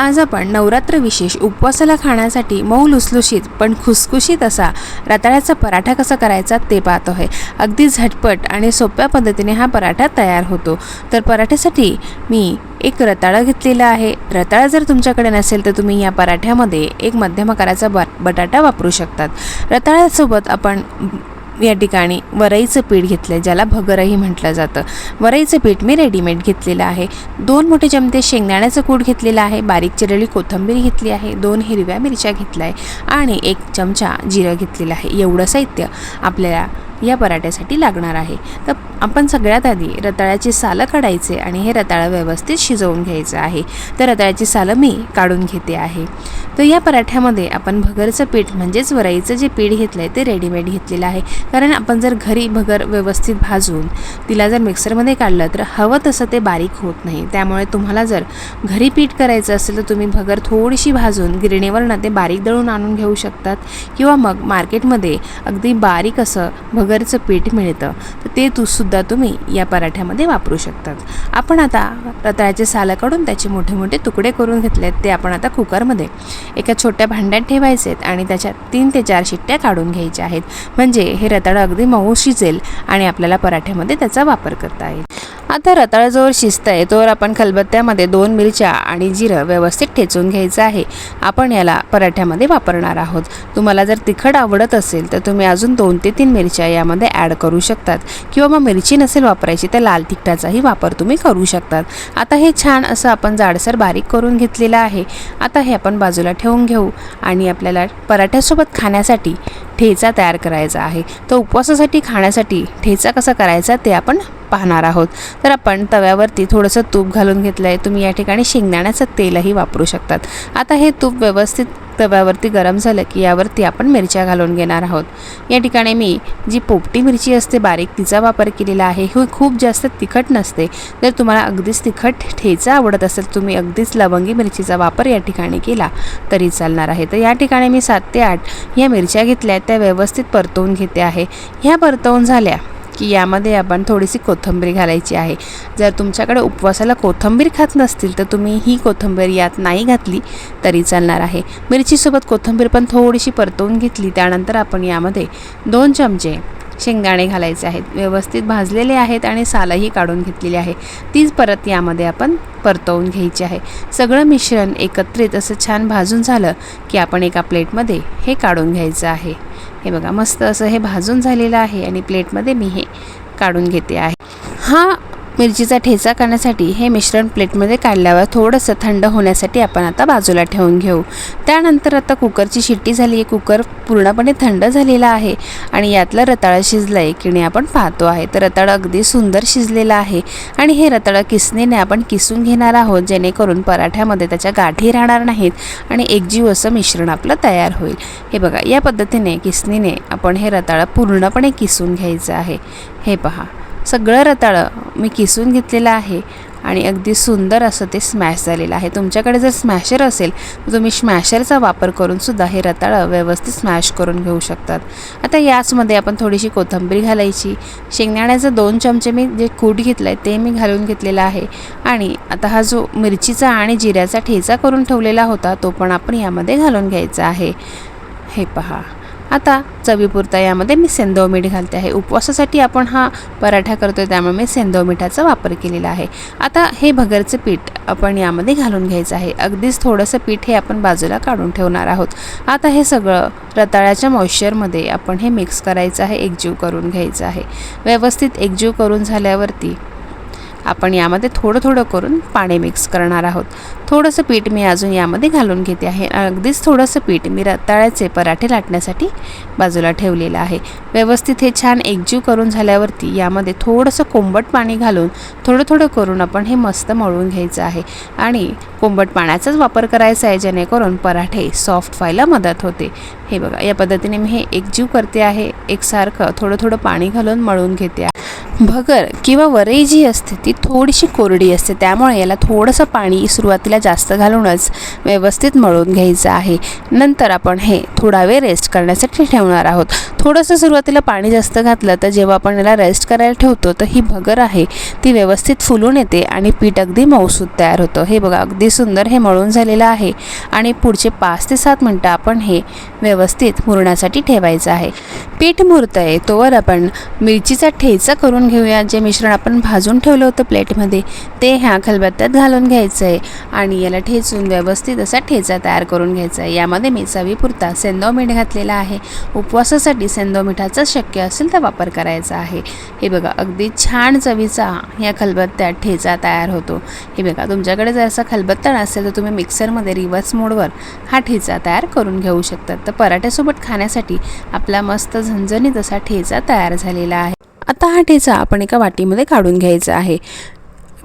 आज आपण नवरात्र विशेष उपवासाला खाण्यासाठी मऊ लुसलुशीत पण खुसखुशीत असा रताळ्याचा पराठा कसा करायचा ते पाहतो आहे. अगदी झटपट आणि सोप्या पद्धतीने हा पराठा तयार होतो. तर पराठ्यासाठी मी एक रताळा घेतलेला आहे. रताळा जर तुमच्याकडे नसेल तर तुम्ही या पराठ्यामध्ये एक मध्यम आकाराचा ब बटाटा वापरू शकतात. रताळ्यासोबत आपण या ठिकाणी वरईचं पीठ घेतलं आहे ज्याला भगरही म्हटलं जातं. वरईचं पीठ मी रेडीमेड घेतलेलं आहे. दोन मोठे चमचे शेंगदाण्याचं कूट घेतलेलं आहे बारीक चिरलेली कोथंबीर घेतली आहे दोन हिरव्या मिरच्या घेतल्या आहे आणि एक चमचा जिरं घेतलेलं आहे. एवढं साहित्य आपल्याला या पराठ्यासाठी लागणार आहे. तर आपण सगळ्यात आधी रताळ्याची सालं काढायचे आणि हे रताळं व्यवस्थित शिजवून घ्यायचं आहे. तर रताळ्याची सालं मी काढून घेते आहे. तर या पराठ्यामध्ये आपण भगरचं पीठ म्हणजेच वराईचं जे पीठ घेतलं आहे ते रेडीमेड घेतलेलं आहे. कारण आपण जर घरी भगर व्यवस्थित भाजून तिला जर मिक्सरमध्ये काढलं तर हवं तसं ते बारीक होत नाही. त्यामुळे तुम्हाला जर घरी पीठ करायचं असेल तर तुम्ही भगर थोडीशी भाजून गिरणीवरनं ते बारीक दळून आणून घेऊ शकतात. किंवा मग मार्केटमध्ये अगदी बारीक असं भगरचं पीठ मिळतं. तर ते तू सुद्धा सुद्धा तुम्ही या पराठ्यामध्ये वापरू शकतात. आपण आता रताळ्याचे सालं काढून त्याचे मोठे मोठे तुकडे करून घेतलेत ते आपण आता कुकरमध्ये एका छोट्या भांड्यात ठेवायचे आहेत आणि त्याच्यात तीन ते चार शिट्ट्या काढून घ्यायच्या आहेत. म्हणजे हे रताळं अगदी मऊ शिजेल आणि आपल्याला पराठ्यामध्ये त्याचा वापर करता येईल. आता रताळ्याजवळ जोवर आहे तोवर आपण खलबत्त्यामध्ये दोन मिरच्या आणि जिरं व्यवस्थित ठेचून घ्यायचं आहे. आपण याला पराठ्यामध्ये वापरणार आहोत. तुम्हाला जर तिखट आवडत असेल तर तुम्ही अजून दोन ते तीन मिरच्या यामध्ये ॲड करू शकतात. किंवा मग मिरची नसेल वापरायची तर लाल तिखटाचाही वापर तुम्ही करू शकतात. आता हे छान असं आपण जाडसर बारीक करून घेतलेलं आहे. आता हे आपण बाजूला ठेवून घेऊ आणि आपल्याला पराठ्यासोबत खाण्यासाठी ठेचा तयार करायचा आहे. तर उपवासासाठी खाण्यासाठी ठेचा कसा करायचा ते आपण पाहणार आहोत. तर आपण तव्यावरती थोडंसं तूप घालून घेतलं आहे तुम्ही या ठिकाणी शेंगदाण्याचं तेलही वापरू शकतात. आता हे तूप व्यवस्थित तव्यावरती गरम झालं की यावरती आपण मिरच्या घालून घेणार आहोत. या ठिकाणी मी जी पोपटी मिरची असते बारीक तिचा वापर केलेला आहे ही खूप जास्त तिखट नसते. जर तुम्हाला अगदीच तिखट ठेचा आवडत असेल तुम्ही अगदीच लवंगी मिरचीचा वापर या ठिकाणी केला तरी चालणार आहे. तर या ठिकाणी मी सात ते आठ ह्या मिरच्या घेतल्या त्या व्यवस्थित परतवून घेते आहे. ह्या परतवून झाल्या की यामध्ये आपण थोडीशी कोथंबीर घालायची आहे. जर तुमच्याकडे उपवासाला कोथिंबीर खात नसतील तर तुम्ही ही कोथंबीर यात नाही घातली तरी चालणार आहे. मिरचीसोबत कोथिंबीर पण थोडीशी परतवून घेतली त्यानंतर आपण यामध्ये दोन चमचे शेंगदाणे घालायचे आहेत. व्यवस्थित भाजलेले आहेत आणि सालही काढून घेतलेली आहे. तीच परत यामध्ये आपण परतवून घ्यायची आहे. सगळं मिश्रण एकत्रित असं छान भाजून झालं की आपण एका प्लेटमध्ये हे काढून घ्यायचं आहे. हे बघा मस्त असं हे भाजून झालेलं आहे आणि प्लेटमध्ये मी हे काढून घेते आहे. हा मिरचीचा ठेचा करण्यासाठी हे मिश्रण प्लेटमध्ये काढल्यावर थोडंसं थंड होण्यासाठी आपण आता बाजूला ठेवून घेऊ. त्यानंतर आता कुकरची शिट्टी झाली आहे. कुकर पूर्णपणे थंड झालेला आहे आणि यातलं रताळं शिजलं आहे की नाही आपण पाहतो आहे. तर रताळं अगदी सुंदर शिजलेलं आहे आणि हे रताळं किसणीने आपण किसून घेणार आहोत जेणेकरून पराठ्यामध्ये त्याच्या गाठी राहणार नाहीत आणि एकजीव असं मिश्रण आपलं तयार होईल. हे बघा या पद्धतीने किसणीने आपण हे रताळं पूर्णपणे किसून घ्यायचं आहे. हे पहा. सगळं रताळं मी किसून घेतलेलं आहे आणि अगदी सुंदर असं ते स्मॅश झालेलं आहे. तुमच्याकडे जर स्मॅशर असेल तर तुम्ही स्मॅशरचा वापर करूनसुद्धा हे रताळं व्यवस्थित स्मॅश करून घेऊ शकतात. आता याचमध्ये आपण थोडीशी कोथंबीर घालायची. शेंगदाण्याचं दोन चमचे मी जे कूट घेतलं आहे ते मी घालून घेतलेलं आहे. आणि आता हा जो मिरचीचा आणि जिऱ्याचा ठेचा करून ठेवलेला होता तो पण आपण यामध्ये घालून घ्यायचा आहे. हे पहा. आता चवीपुरता यामध्ये मी सेंदव मीठ घालते आहे. उपवासासाठी आपण हा पराठा करतो आहे त्यामुळे मी सेंदव मिठाचा वापर केलेला आहे. आता हे भगरचं पीठ आपण यामध्ये घालून घ्यायचं आहे. अगदीच थोडंसं पीठ हे आपण बाजूला काढून ठेवणार आहोत. आता हे सगळं रताळ्याच्या मॉइश्चरमध्ये आपण हे मिक्स करायचं आहे एकजीव करून घ्यायचं आहे. व्यवस्थित एकजीव करून झाल्यावरती आपण यामध्ये थोडं थोडं करून पाणी मिक्स करणार आहोत. थोडंसं पीठ मी अजून यामध्ये घालून घेते आहे. अगदीच थोडंसं पीठ मी रताळ्याचे पराठे लाटण्यासाठी बाजूला ठेवलेलं आहे. व्यवस्थित हे छान एकजीव करून झाल्यावरती यामध्ये थोडंसं कोंबट पाणी घालून थोडं थोडं करून आपण हे मस्त मळून घ्यायचं आहे. आणि कोंबट पाण्याचाच वापर करायचा आहे जेणेकरून पराठे सॉफ्ट व्हायला मदत होते. हे बघा या पद्धतीने मी हे एकजीव करते आहे. एकसारखं थोडं थोडं पाणी घालून मळून घेते आहे. भगर किंवा वरई जी असते ती थोडीशी कोरडी असते. त्यामुळे याला थोडंसं पाणी सुरुवातीला जास्त घालूनच व्यवस्थित मळून घ्यायचं आहे. नंतर आपण हे थोडा वेळ रेस्ट करण्यासाठी ठेवणार आहोत. थोडंसं सुरुवातीला पाणी जास्त घातलं तर जेव्हा आपण याला रेस्ट करायला ठेवतो तर ही भगर आहे ती व्यवस्थित फुलून येते आणि पीठ अगदी मऊसूद तयार होतं. हे बघा अगदी सुंदर हे मळून झालेलं आहे आणि पुढचे पाच ते सात मिनटं आपण हे व्यवस्थित मुरण्यासाठी ठेवायचं आहे. पीठ मुरतं आहे. तोवर आपण मिरचीचा ठेचा करून घेऊया. जे मिश्रण आपण भाजून ठेवलं होतं प्लेटमध्ये ते ह्या खलबत्त्यात घालून घ्यायचं आहे आणि याला ठेचून व्यवस्थित असा ठेचा तयार करून घ्यायचा आहे. यामध्ये मी चवीपुरता सेंदो मीठ घातलेला आहे. उपवासासाठी सेंदो मिठाचा शक्य असेल तर वापर करायचा आहे. हे बघा अगदी छान चवीचा या खलबत्त्यात ठेचा तयार होतो. हे बघा तुमच्याकडे जर असा खलबत्ता नसेल तर तुम्ही मिक्सरमध्ये रिव्हर्स मोडवर हा ठेचा तयार करून घेऊ शकतात. तर पराठ्यासोबत खाण्यासाठी आपला मस्त झणझणीत असा ठेचा तयार झालेला आहे. आता हा ठेचा आपण एका वाटीमध्ये काढून घ्यायचा आहे.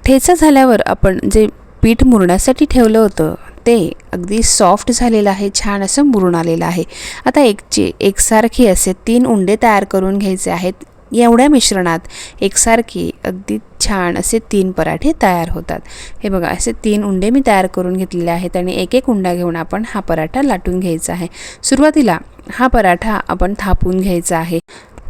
ठेचा झाल्यावर आपण जे पीठ मुरण्यासाठी ठेवलं होतं ते अगदी सॉफ्ट झालेलं आहे छान असं मुरून आलेलं आहे. आता एकचे एकसारखी असे तीन उंडे तयार करून घ्यायचे आहेत. एवढ्या मिश्रणात एकसारखे अगदी छान असे तीन पराठे तयार होतात. हे बघा असे तीन उंडे मी तयार करून घेतलेले आहेत आणि एक एक उंडा घेऊन आपण हा पराठा लाटून घ्यायचा आहे. सुरुवातीला हा पराठा आपण थापून घ्यायचा आहे.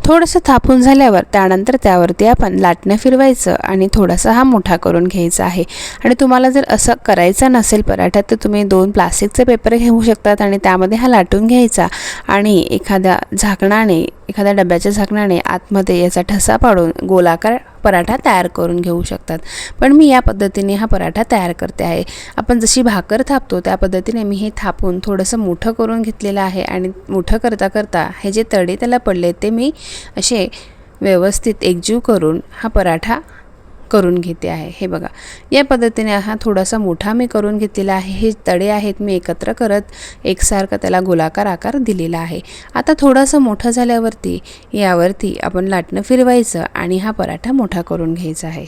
थोडंसं थापून झाल्यावर त्यानंतर त्यावरती आपण लाटणं फिरवायचं आणि थोडासा हा मोठा करून घ्यायचा आहे. आणि तुम्हाला जर असं करायचं नसेल पराठ्यात तर तुम्ही दोन प्लास्टिकचे पेपर घेऊ शकतात आणि त्यामध्ये हा लाटून घ्यायचा. आणि एखाद्या झाकणाने एखाद्या डब्याच्या झाकणाने आतमध्ये याचा ठसा पाडून गोलाकार पराठा तयार करून घेऊ शकतात. पण मी या पद्धतीने हा पराठा तयार करते आहे. आपण जशी भाकर थापतो त्या पद्धतीने मी हे थापून थोडंसं मोठं करून घेतलेलं आहे. आणि मोठं करता करता हे जे तडे त्याला पडले ते मी असे व्यवस्थित एकजीव करून हा पराठा करून घेते आहे. हे बघा या पद्धतीने हा थोडासा मोठा मी करून घेतलेला आहे. हे तडे आहेत मी एकत्र करत एकसारखं त्याला गोलाकार आकार दिलेला आहे. आता थोडंसं मोठं झाल्यावरती यावरती आपण लाटणं फिरवायचं आणि हा पराठा मोठा करून घ्यायचा आहे.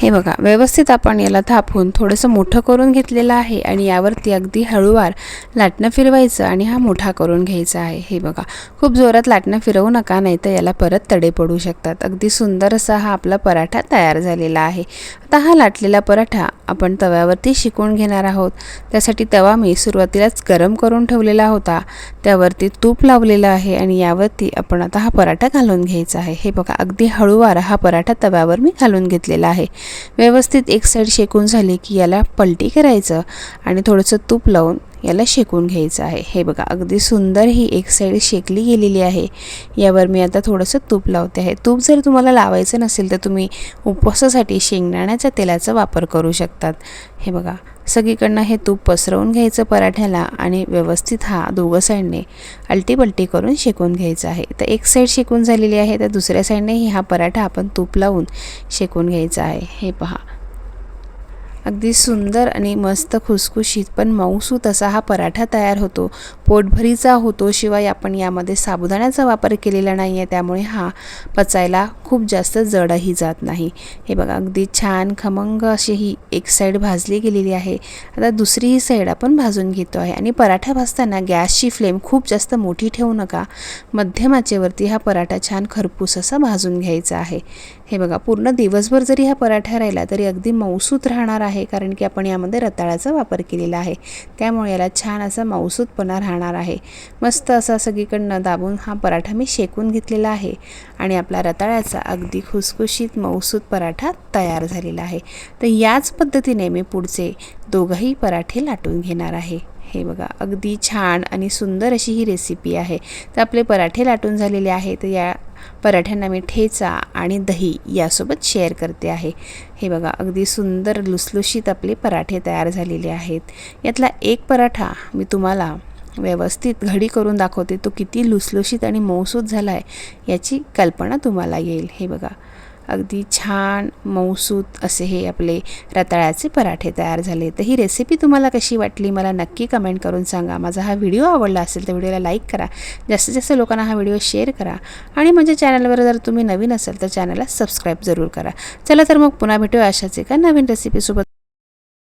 हे बघा व्यवस्थित आपण याला थापून थोडंसं मोठं करून घेतलेलं आहे आणि यावरती अगदी हळूवार लाटणं फिरवायचं आणि हा मोठा करून घ्यायचा आहे. हे बघा खूप जोरात लाटणं फिरवू नका नाही तर याला परत तडे पडू शकतात. अगदी सुंदर असा हा आपला पराठा तयार झालेला आहे. आता हा लाटलेला पराठा आपण तव्यावरती शिकून घेणार आहोत. त्यासाठी तवा मी सुरुवातीलाच गरम करून ठेवलेला होता. त्यावरती तूप लावलेलं आहे आणि यावरती आपण आता हा पराठा घालून घ्यायचा आहे. हे बघा अगदी हळूवार हा पराठा तव्यावर मी घालून घेतलेला आहे. व्यवस्थित एक साईड शेकून झाली की याला पलटी करायचं आणि थोडंसं तूप लावून याला शेकून घ्यायचं आहे. हे बघा अगदी सुंदर ही एक साईड शेकली गेलेली आहे. यावर मी आता थोडंसं तूप लावते आहे. तूप जर तुम्हाला लावायचं नसेल तर तुम्ही उपवासासाठी शेंगदाण्याच्या तेलाचा वापर करू शकतात. हे बघा सगळीकडनं हे तूप पसरवून घ्यायचं पराठ्याला आणि व्यवस्थित हा दोघं साईडने अल्टीपल्टी करून शेकून घ्यायचं आहे. तर एक साईड शेकून झालेली आहे तर दुसऱ्या साईडनेही हा पराठा आपण तूप लावून शेकून घ्यायचा आहे. हे पहा. अगदी सुंदर आणि मस्त खुसखुशीत पण मऊसूत असा हा पराठा तयार होतो. पोटभरीचा होतो शिवाय आपण यामध्ये साबुदाण्याचा वापर केलेला नाही आहे त्यामुळे हा पचायला खूप जास्त जडही जात नाही. हे बघा अगदी छान खमंग अशी ही एक साईड भाजली गेलेली आहे. आता दुसरीही साईड आपण भाजून घेतो आहे. आणि पराठा भाजताना गॅसची फ्लेम खूप जास्त मोठी ठेवू नका. मध्यमाचेवरती हा पराठा छान खरपूस असा भाजून घ्यायचा आहे. हे बघा पूर्ण दिवसभर जरी हा पराठा राहिला तरी अगदी मऊसूत राहणार आहे कारण की आपण यामध्ये रताळाचा वापर केलेला आहे. त्यामुळे याला छान असा मऊसूतपणा राहणार आहे. मस्त असा सगळीकडनं दाबून हा पराठा मी शेकून घेतलेला आहे. आणि आपला रताळ्याचा अगदी खुसखुशीत मऊसूत पराठा तयार झालेला आहे. तर याच पद्धतीने मी पुढचे दोघंही पराठे लाटून घेणार आहे. हे बघा अगदी छान आणि सुंदर अशी ही रेसिपी आहे. तर आपले पराठे लाटून झालेले आहे. तर या पराठ्यांना मी ठेचा आणि दही यासोबत शेअर करते आहे. हे बघा अगदी सुंदर लुसलुशीत आपले पराठे तयार झालेले आहेत. यातला एक पराठा मी तुम्हाला व्यवस्थित घडी करून दाखवते. तो किती लुसलुशीत आणि मऊसूत झाला आहे याची कल्पना तुम्हाला येईल. हे बघा. अगदी छान मऊसूत असे हे आपले रताळ्याचे पराठे तयार झाले. तर ही रेसिपी तुम्हाला कशी वाटली? मला नक्की कमेंट करून सांगा. माझा हा व्हिडिओ आवडला असेल तर व्हिडिओला लाईक करा. जास्तीत जास्त लोकांना हा व्हिडिओ शेअर करा. आणि माझ्या चॅनलवर जर तुम्ही नवीन असाल तर चॅनलला सबस्क्राईब जरूर करा. चला तर मग पुन्हा भेटूया अशाच एका नवीन रेसिपीसोबत